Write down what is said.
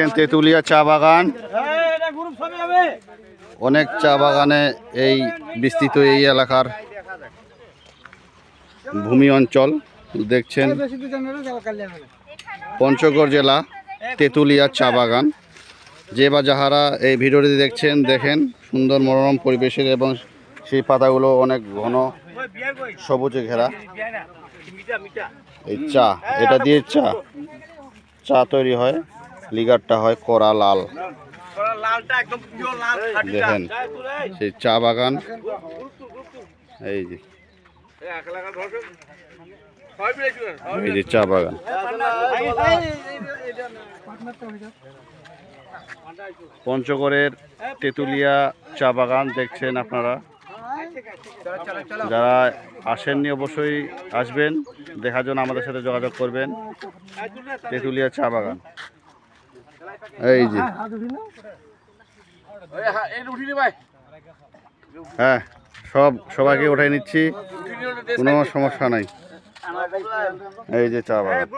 দেখছেন তেঁতুলিয়া চা বাগান। অনেক চা বাগানে এই বিস্তৃত এই এলাকার ভূমি অঞ্চল, দেখছেন। পঞ্চগড় জেলা তেঁতুলিয়া চা বাগান। যে বা যাহারা এই ভিডিওটি দেখছেন, দেখেন সুন্দর মনোরম পরিবেশের এবং সেই পাতাগুলো অনেক ঘন সবুজে ঘেরা। এই চা, এটা দিয়ে চা চা তৈরি হয়। লিগারটা হয় কড়া লাল। দেখেন সেই চা বাগান। এই যে এই যে চা বাগান। পঞ্চগড়ের তেঁতুলিয়া চা বাগান দেখছেন আপনারা? যারা আসেননি অবশ্যই আসবেন দেখার জন্য আমাদের সাথে যোগাযোগ করবেন। তেঁতুলিয়া চা বাগান। এই যে। হ্যাঁ সব সবাইকে উঠাই নিচ্ছি। কোনো সমস্যা নাই। এই যে চা বাগান।